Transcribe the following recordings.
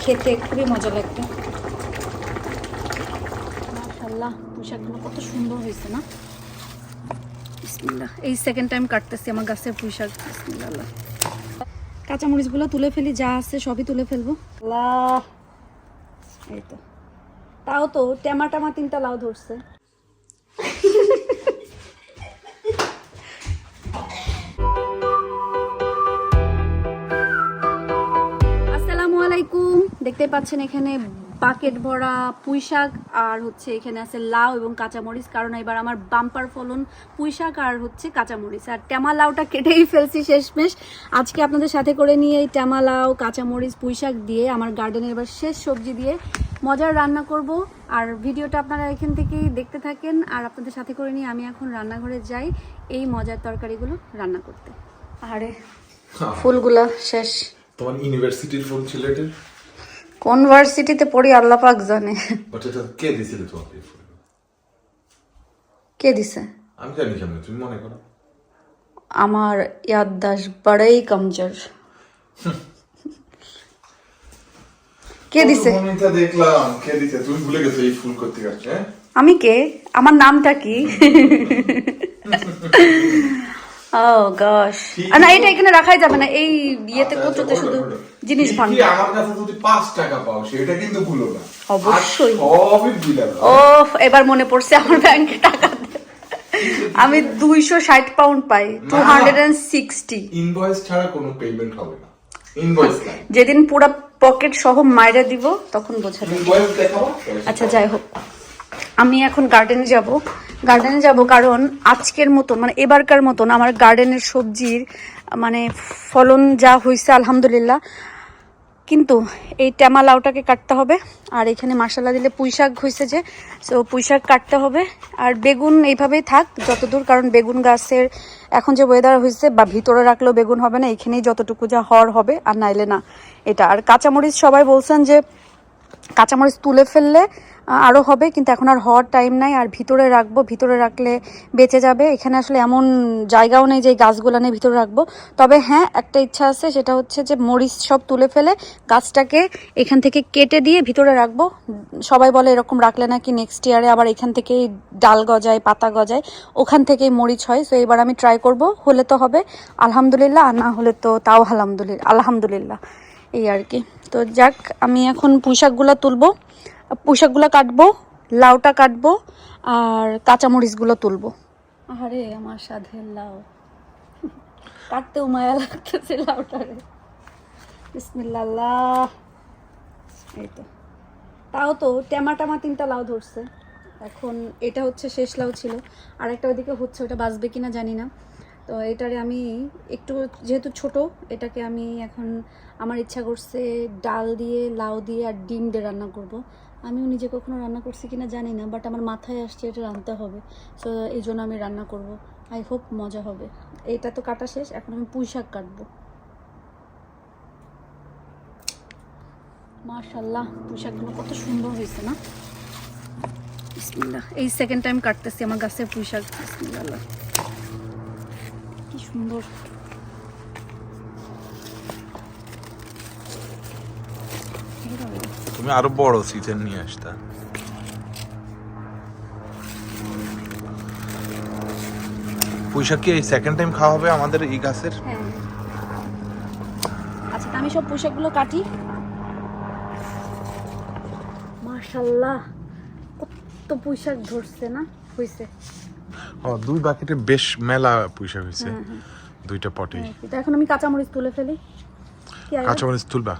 খেতে খুবই মজা লাগবে মাশাল্লাহ পোশাকগুলো কত সুন্দর হয়েছে না? এই সেকেন্ড টাইম কাটতেছি আমার গাছের পোশাক বিসমিল্লাহ। কাঁচামরিচগুলো তুলে ফেলি, যা আছে সবই তুলে ফেলব। আল্লাহ তো। তাও তো টেমা টামা তিনটা লাউ ধরছে। দেখতে পাচ্ছেন এখানে বাকেট ভরা পুঁই শাক আর হচ্ছে এখানে আছে লাউ এবং কাঁচামরিচ কারণ এবার আমার বাম্পার ফলন পুঁই শাক আর হচ্ছে কাঁচামরিচ। আর ট্যামা লাউটা কেটেই ফেলছি শেষমেশ। আজকে আপনাদের সাথে করে নিয়ে এই টেমা লাউ কাঁচামরিচ পুঁই শাক দিয়ে আমার গার্ডেনের এবার শেষ সবজি দিয়ে মজার রান্না করব। আর ভিডিওটা আপনারা এখান থেকেই দেখতে থাকেন। আর আপনাদের সাথে করে নিয়ে আমি এখন রান্নাঘরে যাই এই মজার তরকারিগুলো রান্না করতে। আরে ফুলগুলা শেষ। তোমার ইউনিভার্সিটির ফোন ছিল এটা কোন ভার্সিটিতে পড়ি আল্লাহ পাক জানে। বাট এটা কে দিয়েছিল তোমাকে কে দিছে? আমি জানি কেমন তুমি মনে করো। আমার ইয়াদদাস বড়ই কমজোর। কে দিছে? মনিটা দেখলাম কে দিছে? তুমি ভুলে গেছো এই ফুল করতে গেছে হ্যাঁ? আমি কে? আমার নামটা কি? ও গশ না এটা এখানে রাখাই যাবে না এই বিয়েতে আচ্ছা, আচ্ছা, শুধু জিনিস ভাঙবে? আমার কাছে যদি পাঁচ টাকা পাও সেটা কিন্তু ভুলো না। অবশ্যই। সবই দিলাম ও এবার মনে পড়ছে আমার ব্যাংকে টাকা আমি দুইশো ষাট pound pi two hundred and sixty invoice ছাড়া কোনো পেমেন্ট হবে না। ইনভয়েস যেদিন পুরো পকেট সহ মাইরা দিব তখন বোঝা যাবে। ইনভয়েস দেখাবো? আচ্ছা যাই হোক। আমি এখন গার্ডেনে যাব। গার্ডেনে যাব কারণ আজকের মতন মানে এবারকার মতন আমার গার্ডেনের সবজির মানে ফলন যা হয়েছে আলহামদুলিল্লাহ কিন্তু এই ট্যামা লাউটাকে কাটতে হবে। আর এখানে মশলা দিলে পুঁই শাক হয়েছে যে সো পুঁই শাক কাটতে হবে। আর বেগুন এইভাবেই থাক, যতদূর, কারণ বেগুন গাছের এখন যে ওয়েদার হয়েছে বা ভিতরে রাখলেও বেগুন হবে না, এখানেই যতটুকু যা হর হবে, আর নাইলে না। এটা, আর কাঁচামরিচ সবাই বলছেন যে কাঁচামরিচ তুলে ফেললে আরও হবে, কিন্তু এখন আর হওয়ার টাইম নাই। আর ভিতরে রাখব, ভিতরে রাখলে বেঁচে যাবে। এখানে আসলে এমন জায়গাও নেই যে গাছগুলো নিয়ে ভিতরে রাখব। তবে হ্যাঁ একটা ইচ্ছা আছে, সেটা হচ্ছে যে মরিচ সব তুলে ফেলে, গাছটাকে এখান থেকে কেটে দিয়ে ভিতরে রাখব। সবাই বলে এরকম রাখলে নাকি নেক্সট ইয়ারে আবার এখান থেকেই ডাল গজায়, পাতা গজায়, ওখান থেকেই মরিচ হয়। সো এবার আমি ট্রাই করব, হলে তো হবে। আলহামদুলিল্লাহ, আর না হলে তো তাও আলহামদুলিল্লাহ আলহামদুলিল্লাহ। এই আর কি। তো যাক, আমি এখন পুঁইশাকগুলো তুলবো। পুঁইশাকগুলো কাটবো, লাউটা কাটবো, আর কাঁচামরিচগুলো তুলবো। আরে আমার সাধের লাউ। কাটতেও মায়া লাগতেছে লাউটারে। বিসমিল্লাহ। এই তো। তাও তো টেমা টামা তিনটা লাউ ধরছে। এখন এটা হচ্ছে শেষ লাউ ছিল। আর একটা ওইদিকে হচ্ছে, ওটা বাঁচবে কিনা জানি না। তো এটারে আমি একটু, যেহেতু ছোট, এটাকে আমি এখন আমার ইচ্ছা করছে ডাল দিয়ে, লাউ দিয়ে আর ডিম দিয়ে রান্না করব। আমিও নিজে কখনো রান্না করছি কিনা জানি না বাট আমার মাথায় আসছে এটা রাঁধতে হবে। সো এই জন্য আমি রান্না করব। আই হোপ মজা হবে। এটা তো কাটা শেষ, এখন আমি পুঁই শাক কাটবো। মাশাল্লাহ পোশাকগুলো কত সুন্দর হয়েছে না? এই সেকেন্ড টাইম কাটতেছি আমার গাছের পোশাক বিসমিল্লাহ। সুন্দর। তুমি আরও বড় সিজন নিয়ে আসতা। পুঁইশাক কি এই সেকেন্ড টাইম খাওয়া হবে আমাদের এই গাছের? হ্যাঁ। আচ্ছা আমি সব পোশাকগুলো কাটি। মাশাল্লাহ কত পোশাক ধরছে না? হয়েছে ও দুই বাকেটে বেশ মেলা পুঁইশাক হয়েছে দুইটা পটেই এটা এখন আমি কাঁচামরিচ তুলে ফেলি। কি আর কাঁচামরিচ তুলবা?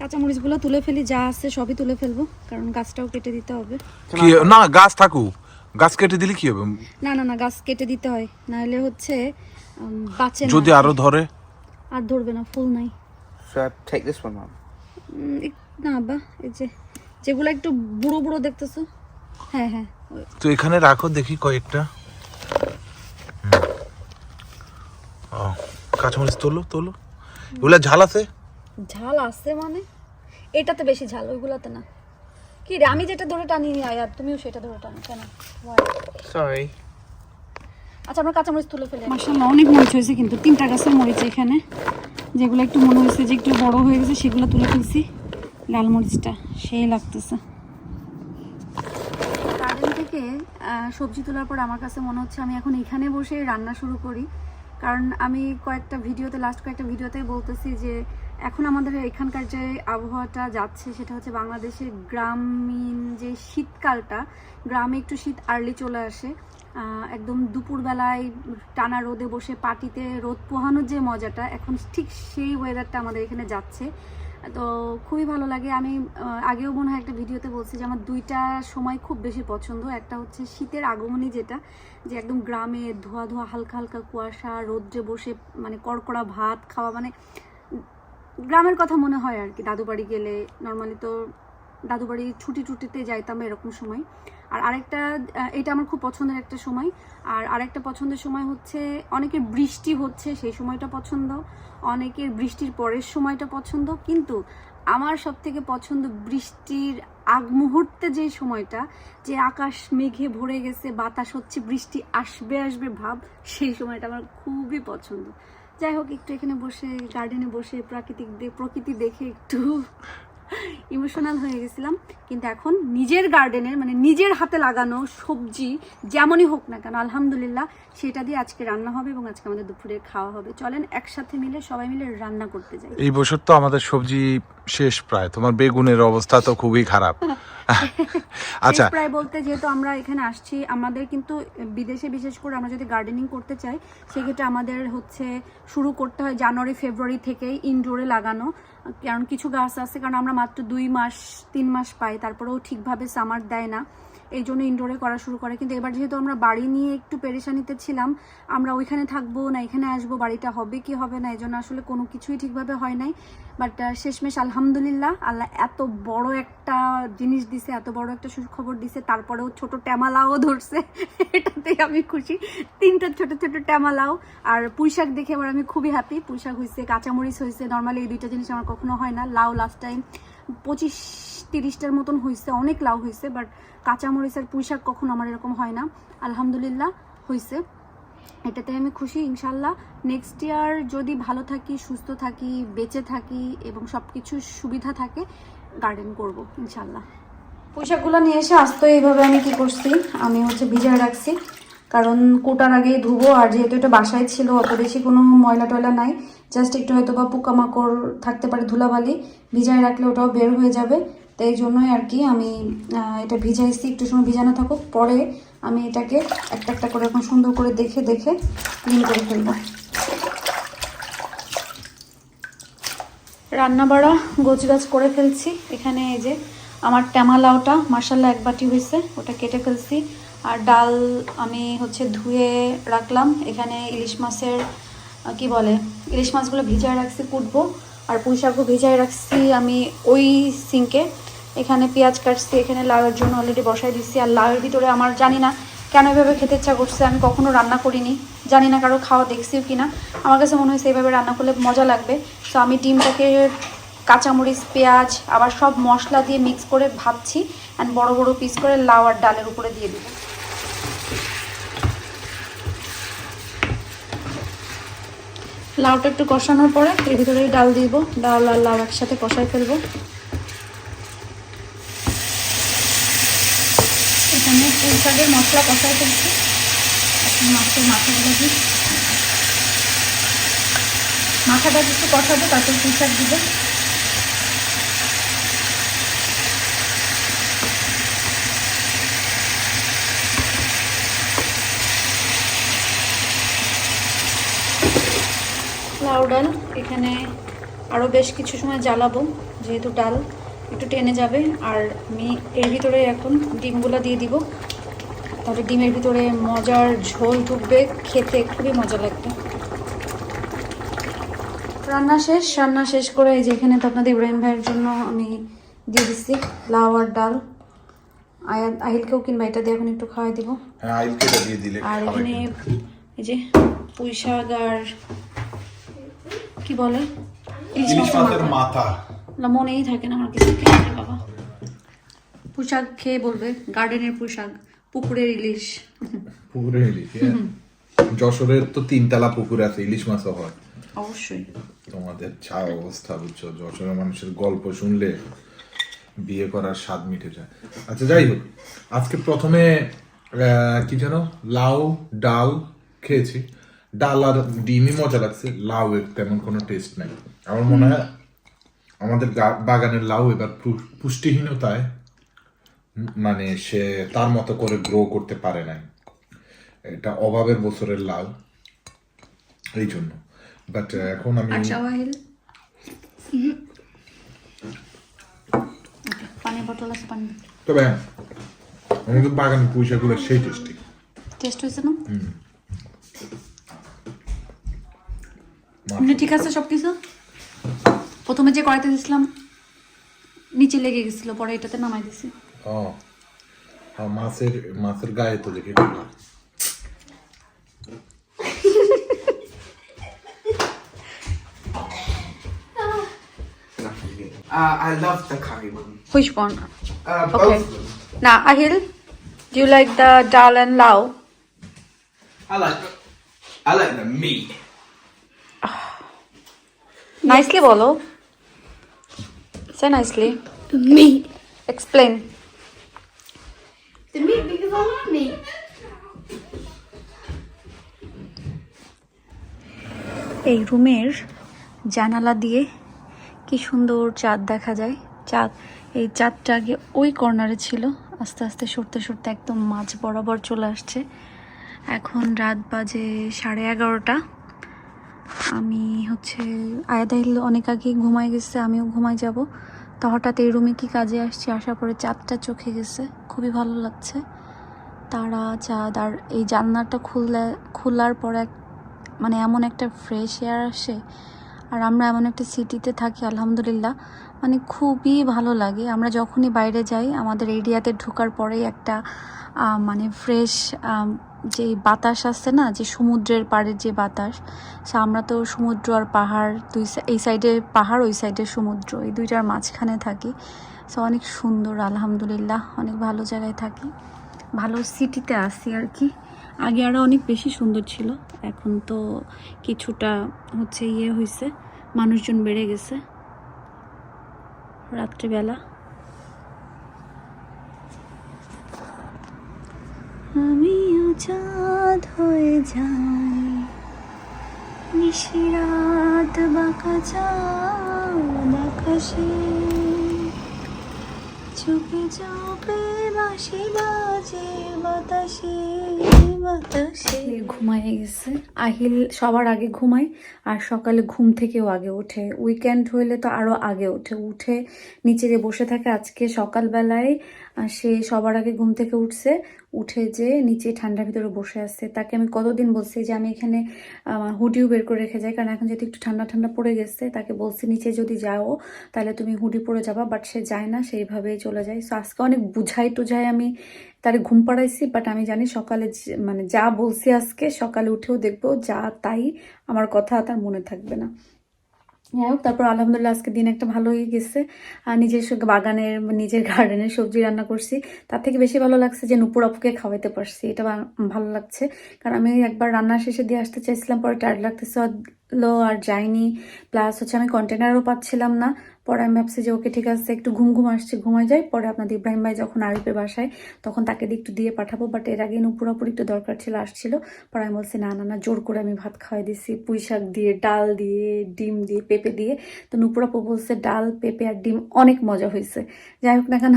কাঁচামরিচগুলো তুলে ফেলি যা আছে সবই তুলে ফেলব কারণ গাছটাও কেটে দিতে হবে। কি না গাছ থাকুক। গাছ কেটে দিলে কি হবে? না না না গাছ কেটে দিতে হয়। নাহলে হচ্ছে বাঁচে না। যদি আরও ধরে? আর ধরবে না ফুল নাই। না বা এই যে যেগুলো একটু বুড়ো বুড়ো দেখতেছো। হ্যাঁ হ্যাঁ তো এখানে রাখো দেখি কয়েকটা হুম। ও কাঁচামরিচ তোলো তোলো। এগুলা ঝাল আছে? ঝাল আছে মানে? এটাতে বেশি ঝাল ওইগুলাতে না। কি রে আমি যেটা ধরে টানি নি আয়ার তুমিও সেটা ধরে টানো কেন? Sorry. আচ্ছা আমরা কাঁচামরিচ তুলে ফেলে। মাসাল্লাহ অনেক মরিচ হয়েছে কিন্তু তিনটা গাছের মরিচ এখানে। যেগুলো একটু মনে হয়েছে যে একটু বড় হয়ে গেছে সেগুলো তুলে ফেলছি। লাল মরিচটা সেই লাগতেছে। গার্ডেন থেকে সবজি তোলার পর আমার কাছে মনে হচ্ছে আমি এখন এখানে বসে রান্না শুরু করি। কারণ আমি কয়েকটা ভিডিওতে লাস্ট কয়েকটা ভিডিওতে বলতেছি যে এখন আমাদের এখানকার যে আবহাওয়াটা যাচ্ছে, সেটা হচ্ছে বাংলাদেশের গ্রামীণ যে শীতকালটা, গ্রামে একটু শীত আর্লি চলে আসে। একদম দুপুরবেলায় টানা রোদে বসে পাটিতে রোদ পোহানোর যে মজাটা, এখন ঠিক সেই ওয়েদারটা আমাদের এখানে যাচ্ছে। তো খুবই ভালো লাগে। আমি আগেও মনে হয় একটা ভিডিওতে বলছি যে আমার দুইটা সময় খুব বেশি পছন্দ। একটা হচ্ছে শীতের আগমনী যেটা, যে একদম গ্রামে ধোয়া ধোয়া, হালকা হালকা কুয়াশা, রোদ্রে বসে মানে কড়কড়া ভাত খাওয়া মানে গ্রামের কথা মনে হয় আর কি। দাদু বাড়ি গেলে নর্মালি তো দাদু বাড়ি ছুটি টুটিতে যাইতাম এরকম সময়। আর আরেকটা এটা আমার খুব পছন্দের একটা সময়। আর আরেকটা পছন্দের সময় হচ্ছে, অনেকের বৃষ্টি হচ্ছে, সেই সময়টা পছন্দ। অনেকের বৃষ্টির পরের সময়টা পছন্দ। কিন্তু আমার সব থেকে পছন্দ বৃষ্টির আগ মুহূর্তে যে সময়টা, যে আকাশ মেঘে ভরে গেছে, বাতাস হচ্ছে, বৃষ্টি আসবে আসবে ভাব, সেই সময়টা আমার খুবই পছন্দ। যাই হোক, একটু এখানে বসে গার্ডেনে বসে, প্রাকৃতিক প্রকৃতি দেখে একটু ইমোশনাল হয়ে গেছিলাম, কিন্তু এখন নিজের গার্ডেনের মানে নিজের হাতে লাগানো সবজি যেমনই হোক না কেন, আলহামদুলিল্লাহ, সেটা দিয়ে আজকে রান্না হবে এবং আজকে আমাদের দুপুরে খাওয়া হবে। চলেন একসাথে মিলে সবাই মিলে রান্না করতে যাই। এই বছর তো আমাদের সবজি শেষ প্রায়। তোমার বেগুনের অবস্থা তো খুবই খারাপ। আচ্ছা। প্রায় বলতে যেহেতু আমরা এখানে আসছি আমাদের কিন্তু বিদেশে বিশেষ করে আমরা যদি গার্ডেনিং করতে চাই সেক্ষেত্রে আমাদের হচ্ছে শুরু করতে হয় জানুয়ারি ফেব্রুয়ারি থেকে ইনডোরে লাগানো। কারণ কিছু গাছ আছে কারণ আমরা মাত্র দুই মাস তিন মাস পাই তারপরেও ঠিকভাবে সামার দেয় না। এই জন্য ইনডোরে করা শুরু করে। কিন্তু এবার যেহেতু আমরা বাড়ি নিয়ে একটু পেরেশানিতে ছিলাম, আমরা ওইখানে থাকব না, এখানে আসব, বাড়িটা হবে কি হবে না এই জন্য আসলে কোনো কিছুই ঠিকভাবে হয় নাই। বাট শেষমেশ আলহামদুলিল্লাহ, আল্লাহ এত বড় একটা জিনিস দিছে, এত বড় একটা সুখবর দিছে, তারপরেও ছোট ট্যামালাও ধরছে। এটাতে আমি খুশি। তিনটা ছোট ছোট ট্যামালাও। আর পুঁইশাক দেখে এবার আমি খুবই হ্যাপি পুঁইশাক হয়েছে কাঁচামরিচ হয়েছে নর্মালি এই দুইটা জিনিস আমার কখনো হয় না। লাউ লাস্ট টাইম পঁচিশ, তিরিশটার মতন হয়েছে অনেক লাউ হয়েছে বাট কাঁচামরিচ আর পুঁইশাক কখনো আমার এরকম হয় না। আলহামদুলিল্লাহ হয়েছে এটাতে আমি খুশি, ইনশাল্লাহ। নেক্সট ইয়ার যদি ভালো থাকি, সুস্থ থাকি, বেঁচে থাকি এবং সব কিছু সুবিধা থাকে গার্ডেন করব, ইনশাল্লাহ। পোশাকগুলো নিয়ে এসে আসতো এইভাবে আমি কি করছি? আমি হচ্ছে ভিজায় রাখছি। কারণ কোটার আগেই ধুবো, আর যেহেতু এটা বাসায় ছিল, অত বেশি কোনো ময়লা টয়লা নাই। জাস্ট একটু হয়তো বা পোকামাকড় থাকতে পারে, ধুলাবালি ভিজায় রাখলে ওটাও বের হয়ে যাবে। তো এই জন্যই আর কি আমি এটা ভিজাইছি, একটু সময় ভিজানো থাকুক, পরে আমি এটাকে একটা একটা করে এখন সুন্দর করে দেখে দেখে ক্লিন করে ফেলব। রান্না বাড়া গোছ গাছ করে ফেলছি। এখানে এই যে আমার ট্যামা লাউটা মার্শাল্লাহ এক বাটি হয়েছে, ওটা কেটে ফেলছি। আর ডাল আমি হচ্ছে ধুয়ে রাখলাম। এখানে ইলিশ মাছের কি বলে? ইলিশ মাছগুলো ভিজায় রাখছি কুটবো। আর পুঁই শাকও ভিজায় রাখছি আমি ওই সিঙ্কে। এখানে পেঁয়াজ কাটছি, এখানে লাউয়ের জন্য অলরেডি বসাই দিচ্ছি আর লাউয়ের ভিতরে আমার জানি না কেন এভাবে খেতে ইচ্ছা করছে, আমি কখনো রান্না করিনি। জানি না কারও খাওয়া দেখছিও কি না আমার কাছে মনে হয়েছে এইভাবে রান্না করলে মজা লাগবে। তো আমি ডিমটাকে, কাঁচামরিচ, পেঁয়াজ, আবার সব মশলা দিয়ে মিক্স করে ভাবছি। অ্যান্ড বড় বড় পিস করে লাউ আর ডালের উপরে দিয়ে দেবো। লাউটা একটু কষানোর পরে এর ভিতরে ডাল দিব। ডাল আর লাউ একসাথে কষাই ফেলব। এখানে ফুল শাকের মশলা কষাই ফেলছি। এখন মাছের মাথাগুলো দিই। মাথাটা একটু কষাবো, তারপর ফুল শাক দিব। লাউ ডাল এখানে আরও বেশ কিছু সময় জ্বালাবো যেহেতু ডাল একটু টেনে যাবে। আর আমি এর ভিতরে এখন ডিমগুলো দিয়ে দিব। তাহলে ডিমের ভিতরে মজার ঝোল ঢুকবে খেতে খুবই মজা লাগবে। রান্না শেষ রান্না শেষ করে এই যে এখানে তো আপনাদের ইব্রাহিম ভাইয়ের জন্য আমি দিয়ে দিচ্ছি লাউ আর ডাল। আহিলকেও কিংবা এটা দিয়ে এখন একটু খাওয়াই দিব। হ্যাঁ আর এখানে এই যে পুঁই শাক আর কি বলে? ইলিশ মাছের মাথা। না মনেই থাকে না আমার কিছু খেয়ে বাবা। পোশাক খেয়ে বলবে গার্ডেনের পোশাক পুকুরের ইলিশ। পুকুরে ইলিশ হ্যাঁ। যশোরের তো তিনতলা পুকুর আছে ইলিশ মাছও হয়। অবশ্যই। তোমাদের যা অবস্থা বুঝছ? যশোরের মানুষের গল্প শুনলে বিয়ে করার স্বাদ মিটে যায়। আচ্ছা যাই হোক। আজকে প্রথমে কি যেন? লাউ ডাল খেয়েছি। ডাল আর ডিমই মজা লাগছে লাউ এর তেমন কোনো টেস্ট নাই। আমার মনে হয় আমাদের বাগানের লাউ এবার পুষ্টিহীনতায় মানে সে তার মতো করে গ্রো করতে পারে নাই। এটা অভাবের বছরের লাউ এই জন্য। বাট এখন আমি তবে আমাদের বাগানের পুঁইশাকগুলো সেই টেস্টি টেস্ট হয়েছে না? এমনি ঠিক আছে সব কিছু প্রথমে যে কড়াইতে দিয়েছিলাম নিচে লেগে গেছিল পরে এটাতে নামাই দিছি ও হ্যাঁ, মাছের মাছের গায়ে তো দেখে দিলাম Uh, I love the curry one. Which one? Uh, Okay. both. Now, Ahil, do you like the dal and lao? I like. I like the meat. Nicely বলো। Say nicely me. Explain. The meat because I love meat. এই রুমের জানালা দিয়ে কি সুন্দর চাঁদ দেখা যায়। চাঁদ এই চাঁদটা আগে ওই কর্নারে ছিল। আস্তে আস্তে সরতে সরতে একদম মাঝ বরাবর চলে আসছে। এখন রাত বাজে সাড়ে এগারোটা। আমি হচ্ছে আয়াদাইল অনেক আগেই ঘুমাই গেছে, আমিও ঘুমাই যাব। তো হঠাৎ এই রুমে কি কাজে আসছি, আসার পরে চাঁদটা চোখে গেছে, খুবই ভালো লাগছে। তারা চাঁদ আর এই জানলাটা খুললে, খোলার পরে মানে এমন একটা ফ্রেশ এয়ার আসে। আর আমরা এমন একটা সিটিতে থাকি, আলহামদুলিল্লাহ মানে খুবই ভালো লাগে। আমরা যখনই বাইরে যাই, আমাদের এরিয়াতে ঢোকার পরেই একটা মানে ফ্রেশ যে বাতাস আসছে না, যে সমুদ্রের পাড়ের যে বাতাস, সে আমরা তো সমুদ্র আর পাহাড় দুই এই সাইডে পাহাড়, ওই সাইডে সমুদ্র, এই দুইটার মাঝখানে থাকি। সো অনেক সুন্দর, আলহামদুলিল্লাহ, অনেক ভালো জায়গায় থাকি। ভালো সিটিতে আসি আর কি। আগে আরও অনেক বেশি সুন্দর ছিল, এখন তো কিছুটা হচ্ছে ইয়ে হয়েছে মানুষজন বেড়ে গেছে। রাত্রিবেলা। আমিও চাঁদ হয়ে যায়। নিশিরাত বাঁকা চাঁদ আকাশে। চুপে চুপে বাসি বাজে বাতাসে। বাতাসে ঘুমায় গেছে। আহিল সবার আগে ঘুমায় আর সকালে ঘুম থেকেও আগে ওঠে। উইকেন্ড হইলে তো আরও আগে ওঠে। উঠে নিচে যে বসে থাকে। আজকে সকালবেলায় সে সবার আগে ঘুম থেকে উঠছে। উঠে যে নিচে ঠান্ডার ভিতরে বসে আছে। তাকে আমি কতদিন বলছি যে আমি এখানে হুডিও বের করে রেখে যাই। কারণ এখন যেহেতু একটু ঠান্ডা ঠান্ডা পড়ে গেছে, তাকে বলছি নিচে যদি যাও, তাহলে তুমি হুডি পরে যাবা। বাট সে যায় না, সেইভাবেই চলে যায়। সো আজকে অনেক বুঝাই টুঝাই আমি তারে ঘুম পাড়াইছি বাট আমি জানি সকালে মানে যা বলছি আজকে, সকালে উঠেও দেখব যা তাই আমার কথা তার মনে থাকবে না। যাই হোক তারপর আলহামদুলিল্লাহ আজকে দিন একটা ভালোই গেছে। আর নিজের বাগানের নিজের গার্ডেনের সবজি রান্না করছি। তার থেকে বেশি ভালো লাগছে যে নুপুর আপুকে খাওয়াইতে পারছি, এটা ভালো লাগছে। কারণ আমি একবার রান্না শেষে দিয়ে আসতে চাইছিলাম, পরে টায়ার্ড লাগতেছিল আর যাইনি প্লাস হচ্ছে আমি কন্টেনারও পাচ্ছিলাম না। পরে আমি ভাবছি যে, ওকে, ঠিক আছে, একটু ঘুম ঘুম আসছে, ঘুমায় যায় পরে আপনাদের ইব্রাহিম ভাই যখন আরিফের বাসায়, তখন তাকে দিয়ে একটু দিয়ে পাঠাবো। বাট এর আগে নুপুরাপুরি একটু দরকার ছিল, আসছিল। পরে আমি বলছি, না না না, জোর করে আমি ভাত খাওয়াই দিছি। পুঁই শাক দিয়ে, ডাল দিয়ে, ডিম দিয়ে, পেঁপে দিয়ে। তো নুপুরাপু বলছে, ডাল, পেঁপে আর ডিম অনেক মজা হয়েছে। যাই হোক না কেন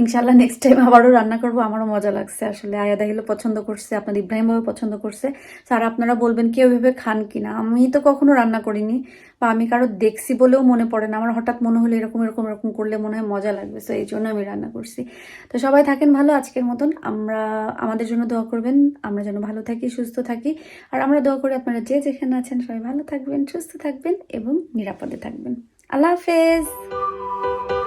ইনশাল্লাহ নেক্সট টাইম আবারও রান্না করব। আমারও মজা লাগছে আসলে। আয়াদা হিলো পছন্দ করছে, আপনাদের ইব্রাহিম ভাইও পছন্দ করছে। স্যার, আপনারা বলবেন, কেউ ভেবে খান কিনা? আমি তো কখনো রান্না করিনি। বা আমি কারও দেখছি বলেও মনে পড়ে না। আমার হঠাৎ মনে হলো এরকম এরকম এরকম করলে মনে হয় মজা লাগবে। তো এই জন্য আমি রান্না করছি। তো সবাই থাকেন ভালো আজকের মতন। আমরা, আমাদের জন্য দোয়া করবেন। আমরা যেন ভালো থাকি, সুস্থ থাকি। আর আমরা দোয়া করি আপনারা যে যেখানে আছেন, সবাই ভালো থাকবেন, সুস্থ থাকবেন এবং নিরাপদে থাকবেন। আল্লাহ হাফেজ।